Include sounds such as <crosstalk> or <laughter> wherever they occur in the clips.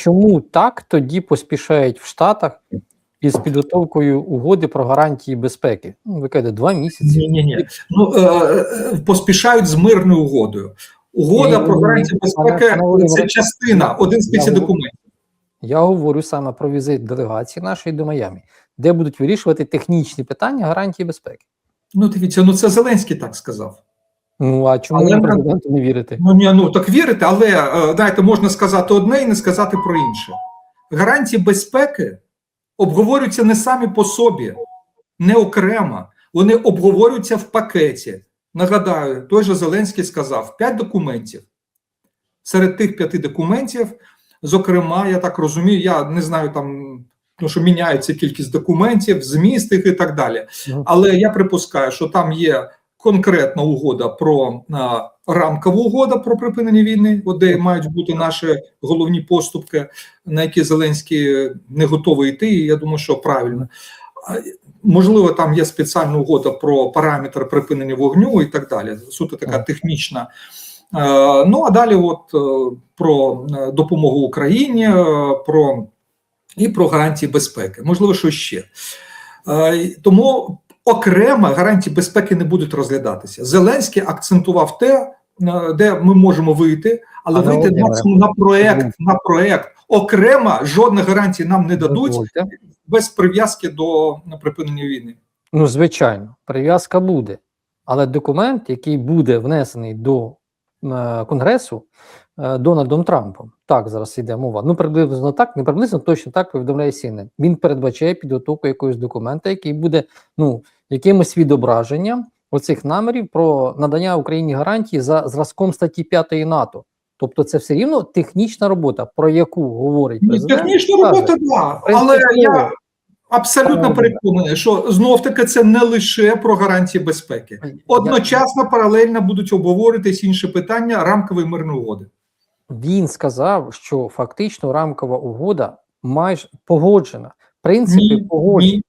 чому так тоді поспішають в Штатах із підготовкою угоди про гарантії безпеки? Ну, ви кажете, два місяці. Ні, ні, ні. Ну е, поспішають з мирною угодою. Угода про гарантії безпеки це частина, один з п'яти документів. Я говорю саме про візит делегації нашої до Майамі, де будуть вирішувати технічні питання гарантії безпеки. Ну дивіться, ну це Зеленський так сказав. Ну а чому Але президенту не вірите? Ну ні, ну так вірите, але е, знаєте, можна сказати одне і не сказати про інше. Гарантії безпеки обговорюються не самі по собі, не окремо. Вони обговорюються в пакеті. Нагадаю, той же Зеленський сказав: п'ять документів. Серед тих п'яти документів, зокрема, я так розумію, я не знаю там, ну що міняється кількість документів, зміст їх і так далі. Ну. Але я припускаю, що там є конкретна угода про а, рамкова угода про припинення війни, от де мають бути наші головні поступки, на які Зеленський не готовий йти. І я думаю, що правильно. Можливо, там є спеціальна угода про параметри припинення вогню і так далі. Суто така технічна. Ну а далі, от е, про е, допомогу Україні, е, про і про гарантії безпеки. Можливо, що ще. Тому окремо гарантії безпеки не будуть розглядатися. Зеленський акцентував те, е, де ми можемо вийти, але Пане вийти максимум на проект. На проект окремо жодних гарантій нам не дадуть Дозвольте. без прив'язки до припинення війни. Ну, звичайно, прив'язка буде. Але документ, який буде внесений до е, Конгресу е, Дональдом Трампом, так зараз йде мова. Ну, приблизно так, не приблизно, точно так повідомляє CNN. Він передбачає підготовку якогось документа, який буде ну, якимось відображенням оцих намірів про надання Україні гарантії за зразком статті 5 НАТО. Тобто, це все рівно технічна робота, про яку говорить президент. Технічна робота, да. але я абсолютно переконаний, що знов таки це не лише про гарантії безпеки. Одночасно паралельно будуть обговорюватись інші питання рамкової мирної угоди. Він сказав, що фактично рамкова угода майже погоджена. В принципі, Ні, погоджена. ні.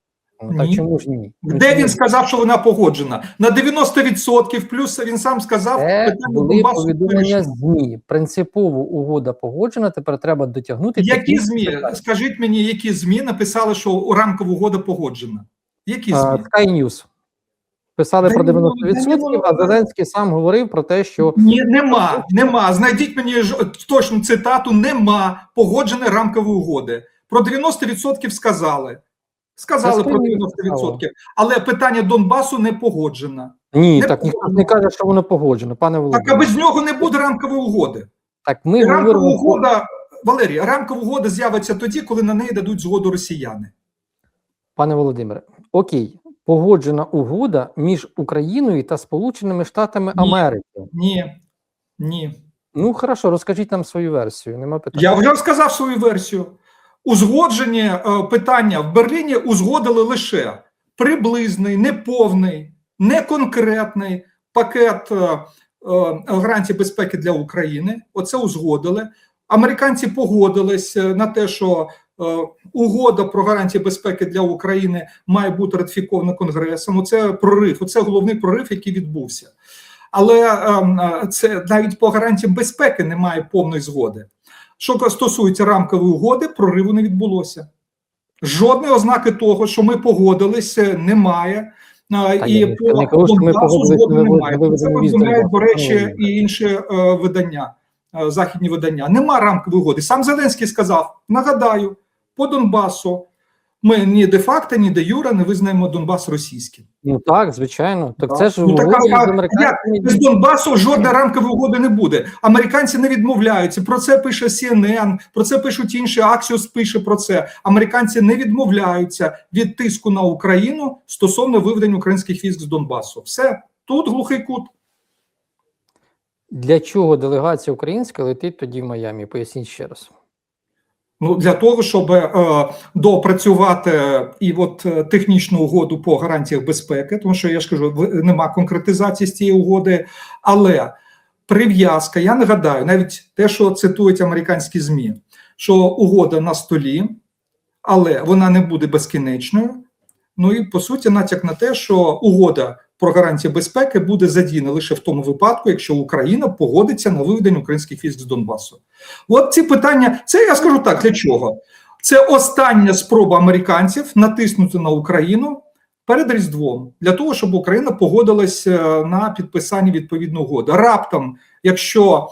Ну, ні. чому ж ні? Де він сказав, що вона погоджена? На 90%, плюс він сам сказав, Це були повідомлення. ЗМІ. Принципово угода погоджена. Тепер треба дотягнути. Які ЗМІ? питання. Скажіть мені, які ЗМІ написали, що рамкова угода погоджена? Які ЗМІ? Sky News. Писали Да про ну, 90%, да а Зеленський сам говорив про те, що Ні, нема, нема. Знайдіть мені ж- точну цитату: нема погодженої рамкової угоди. Про 90% сказали. Сказали про 90%. Але питання Донбасу не погоджено. ні, Не так ніхто не каже, що воно погоджено, пане Так а без нього не буде рамкової угоди. Так, ми рамкова говоримо угода, Валерій, рамкова угода з'явиться тоді, коли на неї дадуть згоду росіяни. Пане Володимире, окей, погоджена угода між Україною та Сполученими Штатами Ні. Америки. Ні, ні. Ну хорошо, розкажіть нам свою версію. Нема питань. Я вже сказав свою версію. Узгоджені е, питання в Берліні узгодили лише приблизний, неповний, неконкретний пакет е, е, гарантій безпеки для України. Оце узгодили. Американці погодились на те, що угода про гарантії безпеки для України має бути ратифікована Конгресом. Оце прорив, оце головний прорив, який відбувся. Але ем, це навіть по гарантіям безпеки немає повної згоди. Що стосується рамкової угоди, прориву не відбулося. Жодної ознаки того, що ми погодилися, немає. А, Та І ні, по Донбасу згоди немає. Це повідомляють, до речі, і інші е, видання, е, західні видання. Нема рамкової угоди. Сам Зеленський сказав: нагадаю, по Донбасу ми ні де-факто, ні де юра не визнаємо Донбас російським. Ну так, звичайно. Так Да. це ж Ну, так, угоді а з американцями. Без Донбасу жодної рамкової угоди не буде. Американці не відмовляються. Про це пише CNN, про це пишуть інші. Аксіос пише про це. Американці не відмовляються від тиску на Україну стосовно виведення українських військ з Донбасу. Все тут глухий кут. Для чого делегація українська летить тоді в Майамі? Поясніть ще раз. Ну для того, щоб е, допрацювати і от е, технічну угоду по гарантіях безпеки, тому що я ж кажу, нема конкретизації з цієї угоди, але прив'язка, я нагадаю, навіть те, що цитують американські змі, що угода на столі, але вона не буде безкінечною. Ну і по суті, натяк на те, що угода про гарантії безпеки буде задіяна лише в тому випадку, якщо Україна погодиться на виведення українських військ з Донбасу. От ці питання, це я скажу так для чого? Це остання спроба американців натиснути на Україну перед Різдвом для того, щоб Україна погодилась е, на підписання відповідної угоди. Раптом, якщо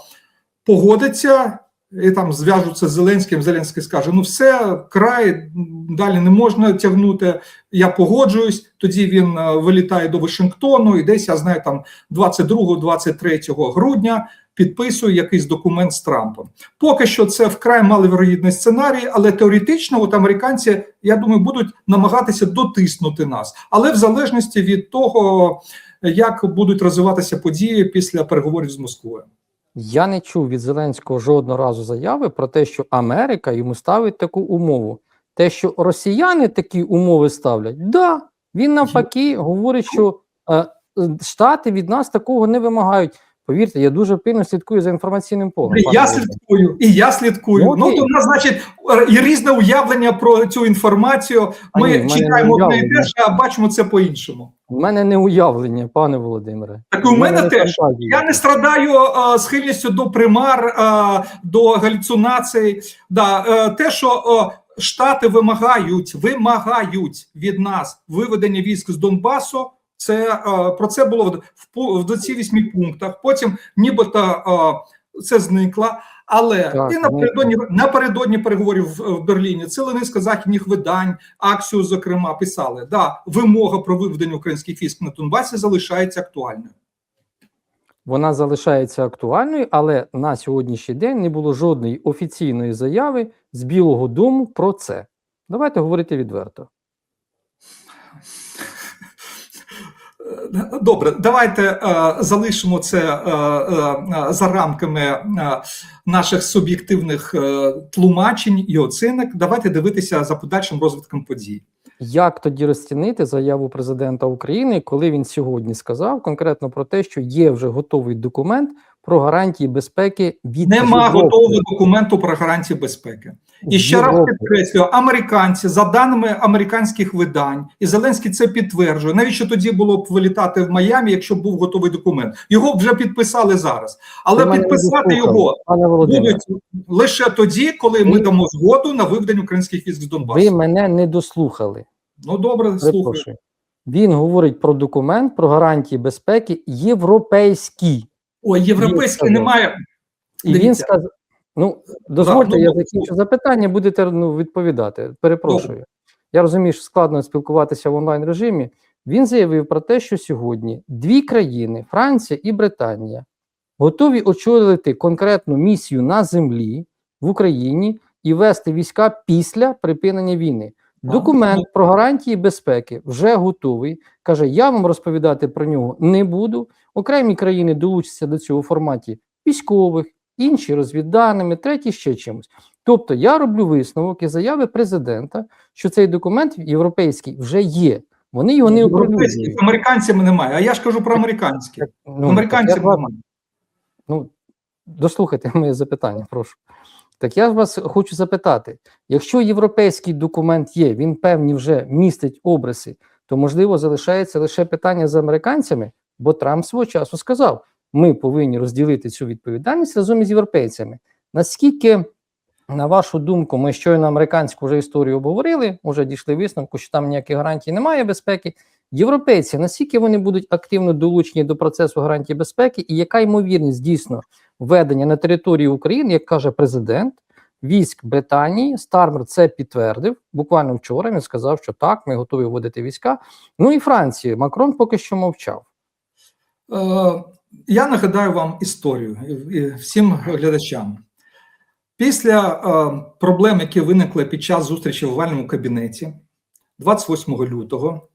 погодиться і там зв'яжуться з Зеленським, Зеленський скаже: ну все, край далі не можна тягнути. Я погоджуюсь. Тоді він е, вилітає до Вашингтону, і десь я знаю, там 22-23 грудня підписує якийсь документ з Трампом. Поки що це вкрай маловірогідний сценарій, але теоретично, от американці, я думаю, будуть намагатися дотиснути нас, але в залежності від того, як будуть розвиватися події після переговорів з Москвою. Я не чув від Зеленського жодного разу заяви про те, що Америка йому ставить таку умову. Те, що росіяни такі умови ставлять, да, він навпаки говорить, що е, е, Штати від нас такого не вимагають. Повірте, я дуже пильно слідкую за інформаційним полем. пане Я слідкую, і я слідкую. Ну, Ну, то нас, значить, і різне уявлення про цю інформацію. А Ми ні, мене не одне і те ж, а бачимо це по-іншому. У мене не уявлення, пане Володимире. Так і у мене не теж. фантазії. Я не страдаю е, схильністю до примар, е, до галюцинацій. Да, е, те, що е, Штати вимагають, вимагають від нас виведення військ з Донбасу. Це про це було в, в, пу- в до ці вісьмі пунктах. Потім, нібито це зникло. Але Так, і напередодні напередодні переговорів в, в Берліні ціла низка західних видань, акцію, зокрема, писали: да, вимога про виведення українських військ на Донбасі залишається актуальною. Вона залишається актуальною, але на сьогоднішній день не було жодної офіційної заяви з Білого Дому про це. Давайте говорити відверто. Добре, давайте е, залишимо це е, е, за рамками наших суб'єктивних тлумачень і оцінок. Давайте дивитися за подальшим розвитком подій. Як тоді розцінити заяву президента України, коли він сьогодні сказав конкретно про те, що є вже готовий документ про гарантії безпеки від Нема Європи? готового документу про гарантії безпеки. І ще раз підкреслюю, американці за даними американських видань, і Зеленський це підтверджує. Навіщо тоді було б вилітати в Майамі, якщо був готовий документ? Його вже підписали зараз, але не підписати його будуть лише тоді, коли ми дамо згоду на виведення українських військ з Ви мене не дослухали. Ну добре, слухаю. Він говорить про документ про гарантії безпеки європейські. Ой, європейський немає. І він сказав: ну, дозвольте, ну, я ну, закінчу запитання, будете ну, відповідати. Перепрошую. Я розумію, що складно спілкуватися в онлайн режимі. Він заявив про те, що сьогодні дві країни Франція і Британія готові очолити конкретну місію на землі в Україні і вести війська після припинення війни. Документ про гарантії безпеки вже готовий. Каже: я вам розповідати про нього не буду. Окремі країни долучаться до цього в форматі військових, інші розвідданими, треті ще чимось. Тобто я роблю висновок і заяви президента, що цей документ європейський вже є. Вони його не Європейських американцями немає. А я ж кажу про американські. Ну, Американців немає. Ну, дослухайте <laughs> моє запитання, прошу. Так я вас хочу запитати: якщо європейський документ є, він певні вже містить обриси, то можливо залишається лише питання з американцями, бо Трамп свого часу сказав: ми повинні розділити цю відповідальність разом із європейцями. Наскільки, на вашу думку, ми щойно американську вже історію обговорили, вже дійшли висновку, що там ніяких гарантій немає безпеки. Європейці, наскільки вони будуть активно долучені до процесу гарантії безпеки, і яка ймовірність дійсно введення на території України, як каже президент, військ Британії, Стармер це підтвердив буквально вчора. Він сказав, що так, ми готові вводити війська. Ну і Франції Макрон поки що мовчав. Е, Я нагадаю вам історію і- і всім глядачам. Після е, проблем, які виникли під час зустрічі в овальному кабінеті 28 лютого,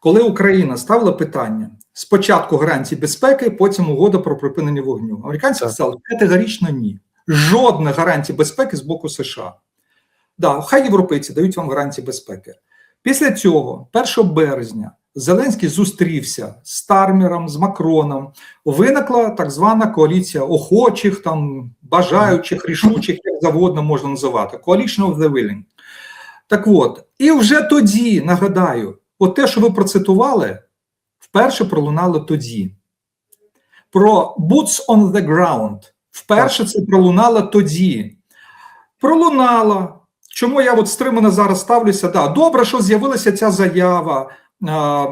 коли Україна ставила питання спочатку гарантії безпеки, потім угода про припинення вогню. Американці Так. сказали категорично ні. Жодних гарантій безпеки з боку США. Да, хай європейці дають вам гарантії безпеки. Після цього, 1 березня, Зеленський зустрівся з Стармером, з Макроном. Виникла так звана коаліція охочих, там бажаючих, рішучих, як завгодно можна називати. Coalition of the willing. Так от, і вже тоді нагадаю, от те, що ви процитували, вперше пролунало тоді. Про boots on the ground. Вперше це пролунало тоді. Пролунало. Чому я от стримано зараз ставлюся? Да, добре, що з'явилася ця заява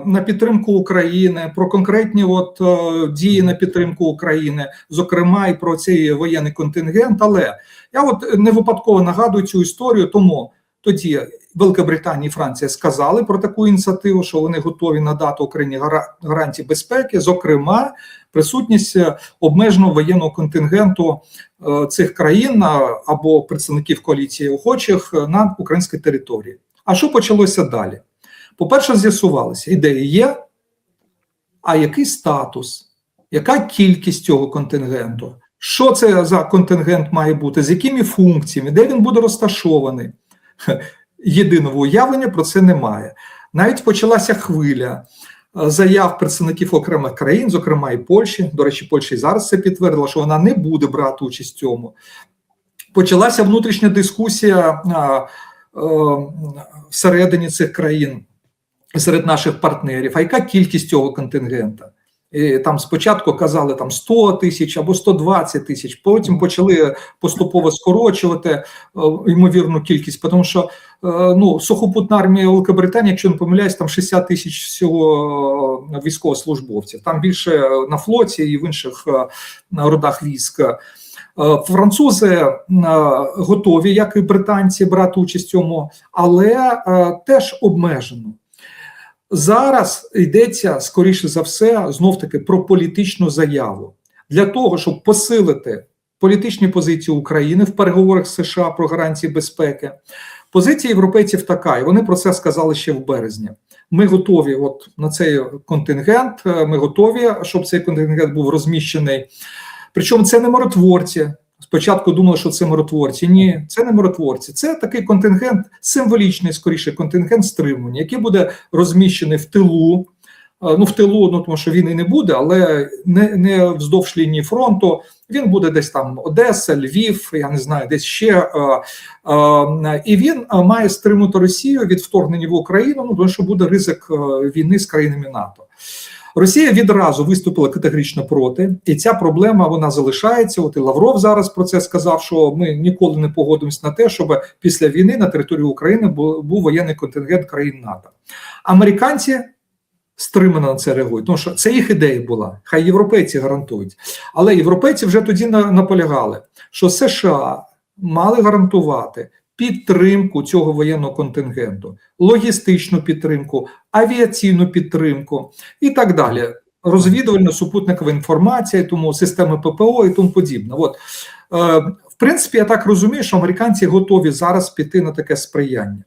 на підтримку України, про конкретні от е, дії на підтримку України, зокрема і про цей воєнний контингент. Але я от не випадково нагадую цю історію, тому тоді Велика Британія і Франція сказали про таку ініціативу, що вони готові надати Україні гара- гарантії безпеки, зокрема, присутність е, обмеженого воєнного контингенту е, цих країн або представників коаліції охочих е, на українській території. А що почалося далі? По-перше, з'ясувалося, ідеї є, а який статус, яка кількість цього контингенту? Що це за контингент має бути, з якими функціями, де він буде розташований? <laughs> Єдиного уявлення про це немає. Навіть почалася хвиля е, заяв представників окремих країн, зокрема і Польщі. До речі, Польща і зараз це підтвердила, що вона не буде брати участь в цьому. Почалася внутрішня дискусія а, е, всередині цих країн серед наших партнерів. А яка кількість цього контингента? І там спочатку казали там 100 тисяч або 120 тисяч, потім почали поступово скорочувати е, ймовірну кількість, тому що е, ну сухопутна армія Великобританії, якщо не помиляюсь, там 60 тисяч всього е, військовослужбовців. Там більше на флоті і в інших родах військ. Е, Французи готові, як і британці, брати участь в цьому, але теж обмежено. Зараз йдеться скоріше за все знов таки про політичну заяву для того, щоб посилити політичні позиції України в переговорах з США про гарантії безпеки. Позиція європейців така, і вони про це сказали ще в березні. Ми готові, от на цей контингент. е, Ми готові, щоб цей контингент був розміщений. Причому це не миротворці. Спочатку думали, що це миротворці. Ні, це не миротворці. Це такий контингент, символічний, скоріше, контингент стримування, який буде розміщений в тилу. Ну, в тилу, ну тому що війни не буде, але не, не вздовж лінії фронту. Він буде десь там Одеса, Львів, я не знаю, десь ще. Е, е, і він має стримати Росію від вторгнення в Україну, ну тому що буде ризик війни з країнами НАТО. Росія відразу виступила категорично проти, і ця проблема вона залишається. От і Лавров зараз про це сказав, що ми ніколи не погодимося на те, щоб після війни на території України був воєнний контингент країн НАТО. Американці стримано на це реагують, тому що це їх ідея була. Хай європейці гарантують. Але європейці вже тоді наполягали, що США мали гарантувати підтримку цього воєнного контингенту, логістичну підтримку, авіаційну підтримку і так далі. Розвідувальна супутникова інформація, тому системи ППО і тому подібне. От е, в принципі, я так розумію, що американці готові зараз піти на таке сприяння.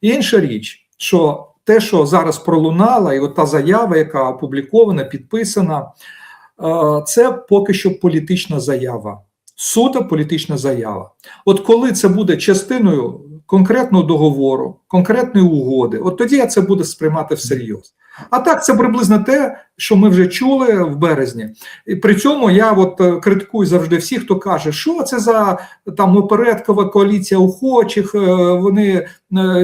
Інша річ, що те, що зараз пролунала, і от та заява, яка опублікована, підписана, е, це поки що політична заява. Суто політична заява. От коли це буде частиною конкретного договору, конкретної угоди, от тоді я це буду сприймати всерйоз. А так, це приблизно те, що ми вже чули в березні. І при цьому я от е, критикую завжди всіх, хто каже, що це за там опередкова коаліція охочих, е, вони е,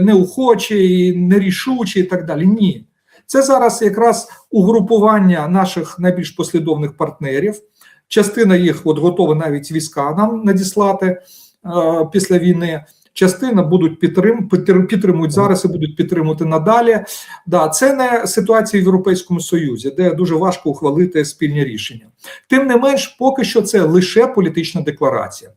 неохочі, і нерішучі і так далі. Ні. Це зараз якраз угрупування наших найбільш послідовних партнерів. Частина їх от готова навіть війська нам надіслати е, після війни. Частина будуть підтрим, підтр- підтримують зараз і будуть підтримувати надалі. Да, це не ситуація в Європейському Союзі, де дуже важко ухвалити спільні рішення. Тим не менш, поки що це лише політична декларація.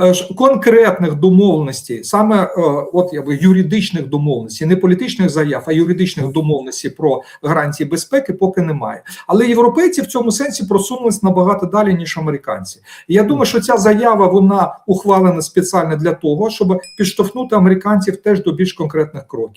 Е, Конкретних домовленостей, саме е, от якби юридичних домовленостей, не політичних заяв, а юридичних домовленостей про гарантії безпеки поки немає. Але європейці в цьому сенсі просунулись набагато далі ніж американці. І я думаю, що ця заява вона ухвалена спеціально для того, щоб підштовхнути американців теж до більш конкретних кроків.